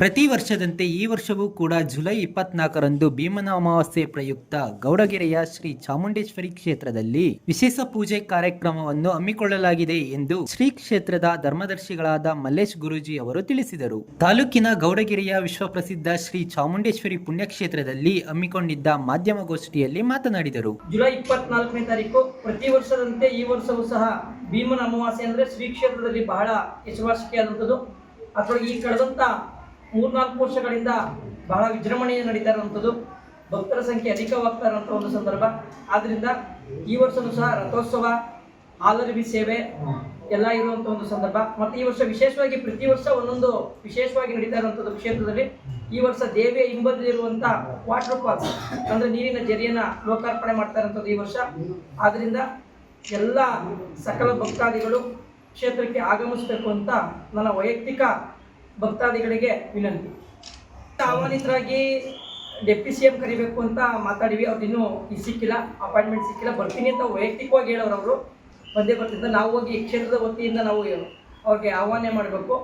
ಪ್ರತಿ ವರ್ಷದಂತೆ ಈ ವರ್ಷವೂ ಕೂಡ ಜುಲೈ ಇಪ್ಪತ್ನಾಲ್ಕರಂದು ಭೀಮನ ಅಮಾವಾಸ್ಯೆ ಪ್ರಯುಕ್ತ ಗೌಡಗೆರೆಯ ಶ್ರೀ ಚಾಮುಂಡೇಶ್ವರಿ ಕ್ಷೇತ್ರದಲ್ಲಿ ವಿಶೇಷ ಪೂಜೆ ಕಾರ್ಯಕ್ರಮವನ್ನು ಹಮ್ಮಿಕೊಳ್ಳಲಾಗಿದೆ ಎಂದು ಶ್ರೀ ಕ್ಷೇತ್ರದ ಧರ್ಮದರ್ಶಿಗಳಾದ ಮಲ್ಲೇಶ್ ಗುರೂಜಿ ಅವರು ತಿಳಿಸಿದರು. ತಾಲೂಕಿನ ಗೌಡಗೆರೆಯ ವಿಶ್ವಪ್ರಸಿದ್ಧ ಶ್ರೀ ಚಾಮುಂಡೇಶ್ವರಿ ಪುಣ್ಯಕ್ಷೇತ್ರದಲ್ಲಿ ಹಮ್ಮಿಕೊಂಡಿದ್ದ ಮಾಧ್ಯಮಗೋಷ್ಠಿಯಲ್ಲಿ ಮಾತನಾಡಿದರು. ಜುಲೈ ಇಪ್ಪತ್ನಾಲ್ಕನೇ ತಾರೀಕು ಪ್ರತಿ ವರ್ಷದಂತೆ ಈ ವರ್ಷವೂ ಸಹ ಭೀಮನ ಅಮಾವಾಸ್ಯೆ ಅಂದ್ರೆ ಶ್ರೀ ಕ್ಷೇತ್ರದಲ್ಲಿ ಬಹಳ ಹೆಸರುವಾಸಿಯಾದಂಥದ್ದು ಅಥವಾ ಈ ಕಳೆದಂಥ ಮೂರ್ನಾಲ್ಕು ವರ್ಷಗಳಿಂದ ಬಹಳ ವಿಜೃಂಭಣೆಯ ನಡೀತಾ ಇರುವಂಥದ್ದು ಭಕ್ತರ ಸಂಖ್ಯೆ ಅಧಿಕವಾಗ್ತಾ ಇರುವಂಥ ಒಂದು ಸಂದರ್ಭ. ಆದ್ದರಿಂದ ಈ ವರ್ಷವೂ ಸಹ ರಥೋತ್ಸವ, ಆಲರಿವಿ ಸೇವೆ ಎಲ್ಲ ಇರುವಂಥ ಒಂದು ಸಂದರ್ಭ. ಮತ್ತು ಈ ವರ್ಷ ವಿಶೇಷವಾಗಿ ಪ್ರತಿ ವರ್ಷ ಒಂದೊಂದು ವಿಶೇಷವಾಗಿ ನಡೀತಾ ಇರುವಂಥದ್ದು ಕ್ಷೇತ್ರದಲ್ಲಿ ಈ ವರ್ಷ ದೇವಿಯ ಹಿಂಬದಿಲಿರುವಂಥ ವಾಟರ್ ಫಾಲ್ಸ್ ಅಂದರೆ ನೀರಿನ ಜರಿಯನ್ನ ಲೋಕಾರ್ಪಣೆ ಮಾಡ್ತಾ ಇರುವಂಥದ್ದು ಈ ವರ್ಷ. ಆದ್ದರಿಂದ ಎಲ್ಲ ಸಕಲ ಭಕ್ತಾದಿಗಳು ಕ್ಷೇತ್ರಕ್ಕೆ ಆಗಮಿಸಬೇಕು ಅಂತ ನನ್ನ ವೈಯಕ್ತಿಕ ಭಕ್ತಾದಿಗಳಿಗೆ ವಿನಂತಿ. ಆಹ್ವಾನಿತರಾಗಿ ಡೆಪ್ಟಿ ಸಿ ಎಂ ಕರಿಬೇಕು ಅಂತ ಮಾತಾಡಿವಿ. ಅವ್ರು ಇನ್ನೂ ಇದು ಸಿಕ್ಕಿಲ್ಲ, ಅಪಾಯಿಂಟ್ಮೆಂಟ್ ಸಿಕ್ಕಿಲ್ಲ. ಬರ್ತೀನಿ ಅಂತ ವೈಯಕ್ತಿಕವಾಗಿ ಹೇಳೋರು ಅವರು. ಬಂದೇ ಬರ್ತಿದ್ದ ನಾವು ಹೋಗಿ ಕ್ಷೇತ್ರದ ವತಿಯಿಂದ ನಾವು ಅವ್ರಿಗೆ ಆಹ್ವಾನ ಮಾಡಬೇಕು.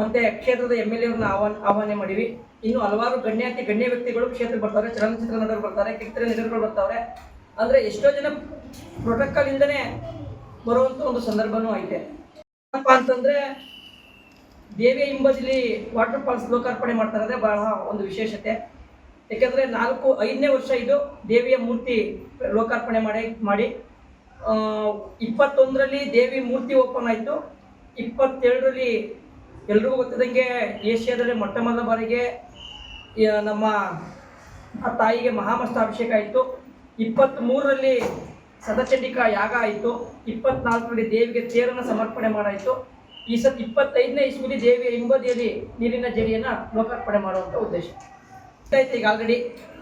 ಮತ್ತು ಕ್ಷೇತ್ರದ ಎಂ ಎಲ್ ಎವ್ರನ್ನ ಆಹ್ವಾನ ಆಹ್ವಾನ ಮಾಡಿವಿ. ಇನ್ನು ಹಲವಾರು ಗಣ್ಯಾತಿ, ಗಣ್ಯ ವ್ಯಕ್ತಿಗಳು ಕ್ಷೇತ್ರ ಬರ್ತಾರೆ. ಚಲನಚಿತ್ರ ನಟರು ಬರ್ತಾರೆ ಕಿತ್ತರೆ ನಟರುಗಳು ಬರ್ತಾರೆ. ಅಂದರೆ ಎಷ್ಟೋ ಜನ ಇಂದನೇ ಬರುವಂಥ ಒಂದು ಸಂದರ್ಭನೂ ಐತೆ. ಏನಪ್ಪ ಅಂತಂದರೆ ದೇವಿಯ ಹಿಂಬದಿಲಿ ವಾಟರ್ ಫಾಲ್ಸ್ ಲೋಕಾರ್ಪಣೆ ಮಾಡ್ತಾರೆ ಅಂದರೆ ಬಹಳ ಒಂದು ವಿಶೇಷತೆ. ಯಾಕೆಂದರೆ ನಾಲ್ಕು, ಐದನೇ ವರ್ಷ ಇದು ದೇವಿಯ ಮೂರ್ತಿ ಲೋಕಾರ್ಪಣೆ ಮಾಡಿ ಮಾಡಿ. ಇಪ್ಪತ್ತೊಂದರಲ್ಲಿ ದೇವಿ ಮೂರ್ತಿ ಓಪನ್ ಆಯಿತು. ಇಪ್ಪತ್ತೆರಡರಲ್ಲಿ ಎಲ್ರಿಗೂ ಗೊತ್ತಿದ್ದಂಗೆ ಏಷ್ಯಾದಲ್ಲಿ ಮೊಟ್ಟ ಮೊದಲ ಬಾರಿಗೆ ನಮ್ಮ ತಾಯಿಗೆ ಮಹಾಮಸ್ತಾಭಿಷೇಕ ಆಯಿತು. ಇಪ್ಪತ್ತ್ಮೂರರಲ್ಲಿ ಸದಚಂಡಿಕಾ ಯಾಗ ಆಯಿತು. ಇಪ್ಪತ್ನಾಲ್ಕರಲ್ಲಿ ದೇವಿಗೆ ತೇರನ್ನು ಸಮರ್ಪಣೆ ಮಾಡಾಯಿತು. ಈ ಸತ್ ಇಪ್ಪತ್ತೈದನೇ ಇಸ್ವಿಲಿ ದೇವಿಯ ಹಿಂಬದಿಯಲ್ಲಿ ನೀರಿನ ಜರಿಯನ್ನು ಲೋಕಾರ್ಪಣೆ ಮಾಡುವಂಥ ಉದ್ದೇಶ. ಈಗ ಆಲ್ರೆಡಿ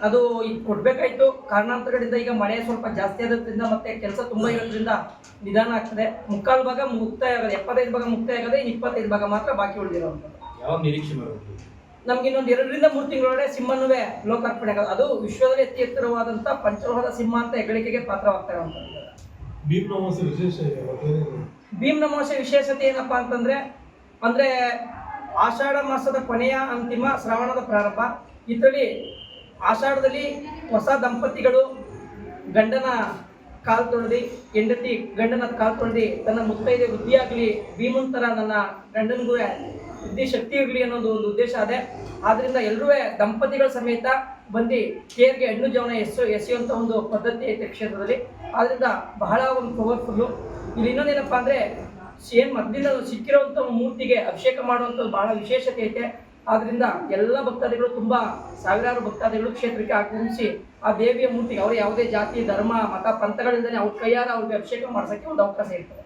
ಅದು ಈಗ ಕೊಡಬೇಕಾಯ್ತು. ಕಾರಣಾಂತರಗಳಿಂದ ಈಗ ಮಳೆ ಸ್ವಲ್ಪ ಜಾಸ್ತಿ ಆಗೋದ್ರಿಂದ ಮತ್ತೆ ಕೆಲಸ ತುಂಬ ಇರೋದ್ರಿಂದ ನಿಧಾನ ಆಗ್ತದೆ. ಮುಕ್ಕಾಲು ಭಾಗ ಮುಕ್ತಾಯ ಆಗೋದು ಎಪ್ಪತ್ತೈದು ಭಾಗ ಮುಕ್ತಾಯ ಆಗದೆ ಇನ್ನು ಇಪ್ಪತ್ತೈದು ಭಾಗ ಮಾತ್ರ ಬಾಕಿ ಉಳಿದಿರೋವಂಥದ್ದು. ಯಾವಾಗ ನಿರೀಕ್ಷೆ ನಮ್ಗೆ ಇನ್ನೊಂದು ಎರಡರಿಂದ ಮೂರು ತಿಂಗಳೊಳಗೆ ಸಿಂಹನುವೆ ಲೋಕಾರ್ಪಣೆ ಆಗೋದು ಅದು ವಿಶ್ವದಲ್ಲಿ ಅತಿ ಎತ್ತರವಾದಂಥ ಪಂಚಲೋಹದ ಸಿಂಹ ಅಂತ ಹೆಗ್ಗಳಿಕೆಗೆ ಪಾತ್ರವಾಗ್ತಾ ಇರುವಂಥದ್ದು. ಭೀಮ್ ಅಮಾವಾಸ್ಯೆ ವಿಶೇಷ ಇದೆ ಅವತ್ತೇನಿದೆ? ಭೀಮ್ ನಮಾಸೆ ವಿಶೇಷತೆ ಏನಪ್ಪ ಅಂತಂದ್ರೆ, ಅಂದ್ರೆ ಆಷಾಢ ಮಾಸದ ಕೊನೆಯ ಅಂತಿಮ ಶ್ರಾವಣದ ಪ್ರಾರಂಭ. ಇದರಲ್ಲಿ ಆಷಾಢದಲ್ಲಿ ಹೊಸ ದಂಪತಿಗಳು ಗಂಡನ ಕಾಲ್ ತೊಳೆದಿ, ಹೆಂಡತಿ ಗಂಡನ ಕಾಲ್ ತೊಳೆದಿ ತನ್ನ ಮುತ್ತೈದೆ ವೃದ್ಧಿಯಾಗಲಿ, ಭೀಮಂತರ ನನ್ನ ಗಂಡನಿಗೂ ಬುದ್ಧಿ ಶಕ್ತಿ ಇರಲಿ ಅನ್ನೋದು ಒಂದು ಉದ್ದೇಶ ಅದೇ ಆದ್ರಿಂದ ಎಲ್ಲರೂ ದಂಪತಿಗಳ ಸಮೇತ ಬಂದು ತೇರ್ಗೆ ಹಣ್ಣು ಜವನ ಎಸ್ ಎಸೆಯುವಂಥ ಒಂದು ಪದ್ಧತಿ ಐತೆ ಕ್ಷೇತ್ರದಲ್ಲಿ. ಆದ್ರಿಂದ ಬಹಳ ಒಂದು ಪವರ್ಫುಲ್ಲು ಇಲ್ಲಿ ಇನ್ನೊಂದೇನಪ್ಪ ಅಂದರೆ ಸೇಮ್ ಮೊದಲಿಂದ ಸಿಕ್ಕಿರುವಂತ ಮೂರ್ತಿಗೆ ಅಭಿಷೇಕ ಮಾಡುವಂಥದ್ದು ಬಹಳ ವಿಶೇಷತೆ ಐತೆ. ಆದ್ದರಿಂದ ಎಲ್ಲ ಭಕ್ತಾದಿಗಳು ತುಂಬ ಸಾವಿರಾರು ಭಕ್ತಾದಿಗಳು ಕ್ಷೇತ್ರಕ್ಕೆ ಆಗಮಿಸಿ ಆ ದೇವಿಯ ಮೂರ್ತಿಗೆ ಅವರು ಯಾವುದೇ ಜಾತಿ, ಧರ್ಮ, ಮತ ಪಂಥಗಳಿಂದಲೇ ಅವ್ರ ಕೈಯಾರ ಅವ್ರಿಗೆ ಅಭಿಷೇಕ ಮಾಡಿಸೋಕ್ಕೆ ಒಂದು ಅವಕಾಶ ಇರ್ತದೆ.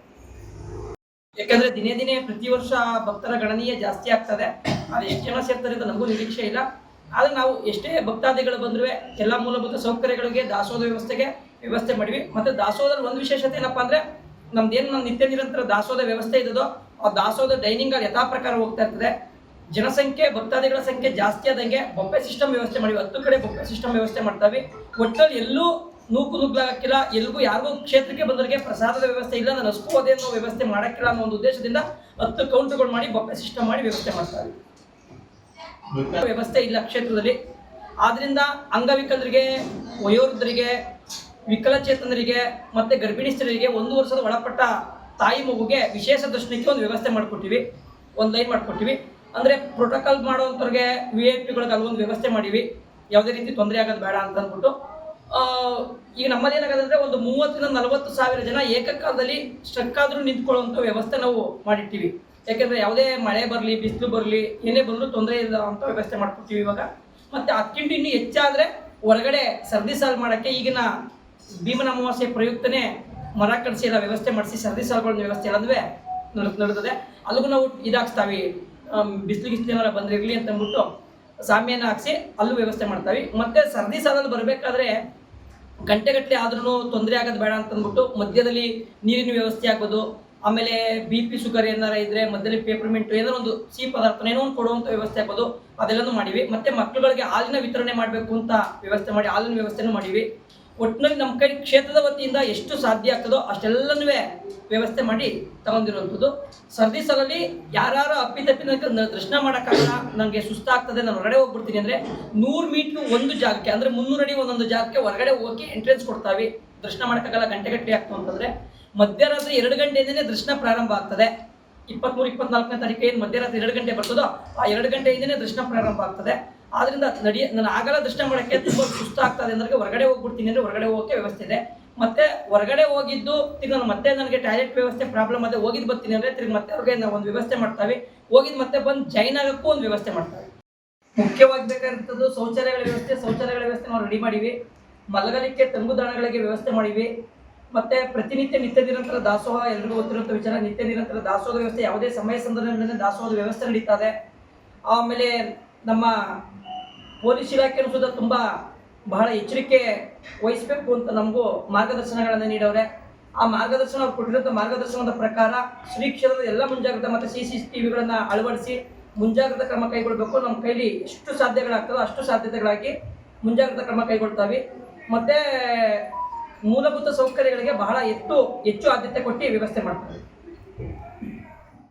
ಯಾಕಂದ್ರೆ ದಿನೇ ದಿನೇ ಪ್ರತಿ ವರ್ಷ ಭಕ್ತರ ಗಣನೀಯ ಜಾಸ್ತಿ ಆಗ್ತದೆ. ಅದು ಎಷ್ಟು ಜನ ಸೇರ್ತಾರೆ ಅಂತ ನಮಗೂ ನಿರೀಕ್ಷೆ ಇಲ್ಲ. ಆದರೆ ನಾವು ಎಷ್ಟೇ ಭಕ್ತಾದಿಗಳು ಬಂದರೂ ಎಲ್ಲ ಮೂಲಭೂತ ಸೌಕರ್ಯಗಳಿಗೆ, ದಾಸೋಹ ವ್ಯವಸ್ಥೆಗೆ ವ್ಯವಸ್ಥೆ ಮಾಡಿವಿ ಮತ್ತೆ ದಾಸೋಹದಲ್ಲಿ ಒಂದು ವಿಶೇಷತೆ ಏನಪ್ಪಾ ಅಂದ್ರೆ ನಮ್ದೇನು ನಮ್ಮ ನಿತ್ಯ ನಿರಂತರ ದಾಸೋಹದ ವ್ಯವಸ್ಥೆ ಇದ್ದದೋ ಆ ದಾಸೋಹದ ಡೈನಿಂಗ್ ಅಲ್ಲಿ ಯಥಾ ಪ್ರಕಾರ ಹೋಗ್ತಾ ಇರ್ತದೆ. ಜನಸಂಖ್ಯೆ, ಭಕ್ತಾದಿಗಳ ಸಂಖ್ಯೆ ಜಾಸ್ತಿ ಆದಂಗೆ ಬೊಪ್ಪೆ ಸಿಸ್ಟಮ್ ವ್ಯವಸ್ಥೆ ಮಾಡಿವಿ ಹತ್ತು ಕಡೆ ಬೊಪ್ಪೆ ಸಿಸ್ಟಮ್ ವ್ಯವಸ್ಥೆ ಮಾಡ್ತಾವೆ. ಒಟ್ಟಲ್ಲಿ ಎಲ್ಲೂ ನೂಕು ನುಗ್ಲಾಗಕ್ಕಿಲ್ಲ, ಎಲ್ಗೂ ಯಾರಿಗೂ ಕ್ಷೇತ್ರಕ್ಕೆ ಬಂದವರಿಗೆ ಪ್ರಸಾದದ ವ್ಯವಸ್ಥೆ ಇಲ್ಲ, ನಾನು ಅದೇ ಅನ್ನೋ ವ್ಯವಸ್ಥೆ ಮಾಡಕ್ಕಿಲ್ಲ ಅನ್ನೋ ಒಂದು ಉದ್ದೇಶದಿಂದ ಹತ್ತು ಕೌಂಟ್ಗಳು ಮಾಡಿ ಬೊಪ್ಪೆ ಸಿಸ್ಟಮ್ ಮಾಡಿ ವ್ಯವಸ್ಥೆ ಮಾಡ್ತಾರೆ ವ್ಯವಸ್ಥೆ ಇಲ್ಲ ಕ್ಷೇತ್ರದಲ್ಲಿ. ಆದ್ರಿಂದ ಅಂಗವಿಕಲರಿಗೆ, ವಯೋವೃದ್ಧರಿಗೆ ವಿಕಲಚೇತನರಿಗೆ ಮತ್ತೆ ಗರ್ಭಿಣಿ ಸ್ತ್ರೀಯರಿಗೆ ಒಂದು ವರ್ಷದ ಒಳಪಟ್ಟ ತಾಯಿ ಮಗುಗೆ ವಿಶೇಷ ದರ್ಶನಕ್ಕೆ ಒಂದು ವ್ಯವಸ್ಥೆ ಮಾಡಿಕೊಟ್ಟಿವಿ. ಒಂದು ಲೈನ್ ಮಾಡಿಕೊಟ್ಟಿವಿ. ಅಂದರೆ ಪ್ರೋಟೋಕಾಲ್ ಮಾಡೋವಂಥವ್ರಿಗೆ ವಿ ಐ ಪಿಗಳಿಗೆ ಅಲ್ಲೊಂದು ವ್ಯವಸ್ಥೆ ಮಾಡಿವಿ. ಯಾವುದೇ ರೀತಿ ತೊಂದರೆ ಆಗೋದು ಬೇಡ ಅಂತ ಅಂದ್ಬಿಟ್ಟು. ಈಗ ನಮ್ಮಲ್ಲಿ ಅಂದರೆ ಒಂದು ಮೂವತ್ತರಿಂದ ನಲವತ್ತು ಸಾವಿರ ಜನ ಏಕಕಾಲದಲ್ಲಿ ಸ್ಟ್ರಕ್ ಆದರೂ ನಿಂತ್ಕೊಳ್ಳುವಂಥ ವ್ಯವಸ್ಥೆ ನಾವು ಮಾಡಿರ್ತೀವಿ ಯಾಕೆಂದ್ರೆ ಯಾವುದೇ ಮಳೆ ಬರಲಿ, ಬಿಸಿಲು ಬರಲಿ, ಏನೇ ಬಂದರೂ ತೊಂದರೆ ಇಲ್ಲ ಅಂತ ವ್ಯವಸ್ಥೆ ಮಾಡ್ಕೊಡ್ತೀವಿ ಇವಾಗ. ಮತ್ತೆ ಅದಕ್ಕಿಂತ ಇನ್ನೂ ಹೆಚ್ಚಾದರೆ ಹೊರಗಡೆ ಸರ್ದಿ ಸಾಲು ಮಾಡೋಕ್ಕೆ ಈಗಿನ ಭೀಮನ ಅಮಾವಾಸ್ಯೆ ಪ್ರಯುಕ್ತನೇ ಮರ ಕಡಿಸಿ ಎಲ್ಲ ವ್ಯವಸ್ಥೆ ಮಾಡಿಸಿ, ಸರದಿ ಸಾಲುಗಳ ವ್ಯವಸ್ಥೆ ಎಲ್ಲದೂ ನಡ್ ಅಲ್ಲಿಗೂ ನಾವು ಇದಾಕ್ಸ್ತಾವಿ ಬಿಸಿಲು ಗಿಸ್ಲು ಏನಾರ ಬಂದಿರಲಿ ಅಂತ ಅಂದ್ಬಿಟ್ಟು ಸಾಮ್ಯನ ಹಾಕ್ಸಿ ಅಲ್ಲೂ ವ್ಯವಸ್ಥೆ ಮಾಡ್ತಾವಿ. ಮತ್ತೆ ಸರದಿ ಸಾಲಲ್ಲಿ ಬರಬೇಕಾದ್ರೆ ಗಂಟೆಗಟ್ಟಲೆ ಆದ್ರೂ ತೊಂದರೆ ಆಗೋದು ಬೇಡ ಅಂತ ಅಂದ್ಬಿಟ್ಟು ಮಧ್ಯದಲ್ಲಿ ನೀರಿನ ವ್ಯವಸ್ಥೆ ಆಗೋದು ಆಮೇಲೆ ಬಿ ಪಿ ಶುಗರ್ ಏನಾರ ಇದ್ರೆ ಮಧ್ಯದಲ್ಲಿ ಪೇಪರ್ಮೆಂಟ್ ಏನೋ ಒಂದು ಸಿಹಿ ಪದಾರ್ಥ ಏನೋ ಒಂದು ಕೊಡುವಂಥ ವ್ಯವಸ್ಥೆ ಆಗೋದು ಅದೆಲ್ಲನೂ ಮಾಡಿವಿ. ಮತ್ತೆ ಮಕ್ಕಳುಗಳಿಗೆ ಹಾಲಿನ ವಿತರಣೆ ಮಾಡಬೇಕು ಅಂತ ವ್ಯವಸ್ಥೆ ಮಾಡಿ, ಹಾಲಿನ ವ್ಯವಸ್ಥೆನೂ ಮಾಡಿವಿ. ಒಟ್ಟಿನಲ್ಲಿ ನಮ್ಮ ಕೈ ಕ್ಷೇತ್ರದ ವತಿಯಿಂದ ಎಷ್ಟು ಸಾಧ್ಯ ಆಗ್ತದೋ ಅಷ್ಟೆಲ್ಲನೂ ವ್ಯವಸ್ಥೆ ಮಾಡಿ ತಗೊಂಡಿರುವಂಥದ್ದು. ಸರ್ದಿ ಸಲಲ್ಲಿ ಯಾರು ಅಪ್ಪಿತಪ್ಪಿ ನನಗೆ ದರ್ಶನ ಮಾಡೋಕ್ಕಾಗಲ್ಲ ನನಗೆ ಸುಸ್ತಾಗ್ತದೆ, ನಾನು ಹೊರಗಡೆ ಹೋಗ್ಬಿಡ್ತೀನಿ ಅಂದರೆ ನೂರು ಮೀಟ್ರ್ ಒಂದು ಜಾಗಕ್ಕೆ, ಅಂದರೆ ಮುನ್ನೂರು ಅಡಿ ಒಂದೊಂದು ಜಾಗಕ್ಕೆ ಹೊರಗಡೆ ಹೋಗಿ ಎಂಟ್ರೆನ್ಸ್ ಕೊಡ್ತಾವೆ. ದರ್ಶನ ಮಾಡೋಕ್ಕಾಗಲ್ಲ, ಗಂಟೆ ಗಟ್ಟಲೆ ಆಗ್ತು ಅಂತಂದರೆ ಮಧ್ಯರಾತ್ರಿ ಎರಡು ಗಂಟೆಯಿಂದನೇ ದರ್ಶನ ಪ್ರಾರಂಭ ಆಗ್ತದೆ. ಇಪ್ಪತ್ತ್ಮೂರು ಇಪ್ಪತ್ನಾಲ್ಕನೇ ತಾರೀಕು ಏನು ಮಧ್ಯರಾತ್ರಿ ಎರಡು ಗಂಟೆ ಬರ್ತದೋ, ಆ ಎರಡು ಗಂಟೆಯಿಂದನೇ ದರ್ಶನ ಪ್ರಾರಂಭ ಆಗ್ತದೆ. ಆದ್ರಿಂದ ನಡಿ ನಾನು ಆಗಲ್ಲ ದರ್ಶನ ಮಾಡೋಕ್ಕೆ ತುಂಬ ಸುಸ್ತಾಗ್ತದೆ ಅಂದ್ರೆ ಹೊರಗಡೆ ಹೋಗ್ಬಿಡ್ತೀನಿ ಅಂದರೆ ಹೊರಗಡೆ ಹೋಗೋಕ್ಕೆ ವ್ಯವಸ್ಥೆ ಇದೆ. ಮತ್ತೆ ಹೊರಗಡೆ ಹೋಗಿದ್ದು ತಿರ್ಗಿ ನಾನು ಮತ್ತೆ ನನಗೆ ಟಾಯ್ಲೆಟ್ ವ್ಯವಸ್ಥೆ ಪ್ರಾಬ್ಲಮ್ ಅದೇ ಹೋಗಿದ್ದು ಬರ್ತೀನಿ ಅಂದರೆ ತಿರ್ಗಿ ಮತ್ತೆ ಅವ್ರಿಗೆ ನಾವು ಒಂದು ವ್ಯವಸ್ಥೆ ಮಾಡ್ತಾವೆ. ಹೋಗಿದ್ದು ಮತ್ತೆ ಬಂದು ಜೈನ್ ಆಗೋಕ್ಕೂ ಒಂದು ವ್ಯವಸ್ಥೆ ಮಾಡ್ತಾರೆ ಮುಖ್ಯವಾಗಿ ಬೇಕಾಗಿರ್ತದ್ದು ಶೌಚಾಲಯಗಳ ವ್ಯವಸ್ಥೆ ಶೌಚಾಲಯಗಳ ವ್ಯವಸ್ಥೆ ನಾವು ರೆಡಿ ಮಾಡಿವಿ. ಮಲಗಲಿಕ್ಕೆ ತಂಗುದಾಣಗಳಿಗೆ ವ್ಯವಸ್ಥೆ ಮಾಡಿವಿ. ಮತ್ತೆ ಪ್ರತಿನಿತ್ಯ ನಿತ್ಯ ನಿರಂತರ ದಾಸೋಹ, ಎಲ್ರಿಗೂ ಗೊತ್ತಿರುವಂಥ ವಿಚಾರ, ನಿತ್ಯ ನಿರಂತರ ದಾಸೋಹದ ವ್ಯವಸ್ಥೆ ಯಾವುದೇ ಸಮಯ ಸಂದರ್ಭದಲ್ಲಿ ದಾಸೋಹದ ವ್ಯವಸ್ಥೆ ನಡೀತಾ ಇದೆ. ಆಮೇಲೆ ನಮ್ಮ ಪೊಲೀಸ್ ಇಲಾಖೆಯೂ ಸುದ ತುಂಬ ಬಹಳ ಎಚ್ಚರಿಕೆ ವಹಿಸಬೇಕು ಅಂತ ನಮಗೂ ಮಾರ್ಗದರ್ಶನಗಳನ್ನು ನೀಡವ್ರೆ. ಆ ಮಾರ್ಗದರ್ಶನ ಅವ್ರು ಕೊಟ್ಟಿರೋಂಥ ಮಾರ್ಗದರ್ಶನದ ಪ್ರಕಾರ ಶ್ರೀ ಕ್ಷೇತ್ರದ ಎಲ್ಲ ಮುಂಜಾಗ್ರತಾ ಮತ್ತು ಸಿ ಸಿ ಟಿ ವಿಗಳನ್ನು ಅಳವಡಿಸಿ ಮುಂಜಾಗ್ರತಾ ಕ್ರಮ ಕೈಗೊಳ್ಳಬೇಕು ನಮ್ಮ ಕೈಲಿ ಎಷ್ಟು ಸಾಧ್ಯಗಳಾಗ್ತದೋ ಅಷ್ಟು ಸಾಧ್ಯತೆಗಳಾಗಿ ಮುಂಜಾಗ್ರತಾ ಕ್ರಮ ಕೈಗೊಳ್ತಾವೆ. ಮತ್ತು ಮೂಲಭೂತ ಸೌಕರ್ಯಗಳಿಗೆ ಬಹಳ ಹೆಚ್ಚು ಹೆಚ್ಚು ಆದ್ಯತೆ ಕೊಟ್ಟು ವ್ಯವಸ್ಥೆ ಮಾಡ್ತಾರೆ.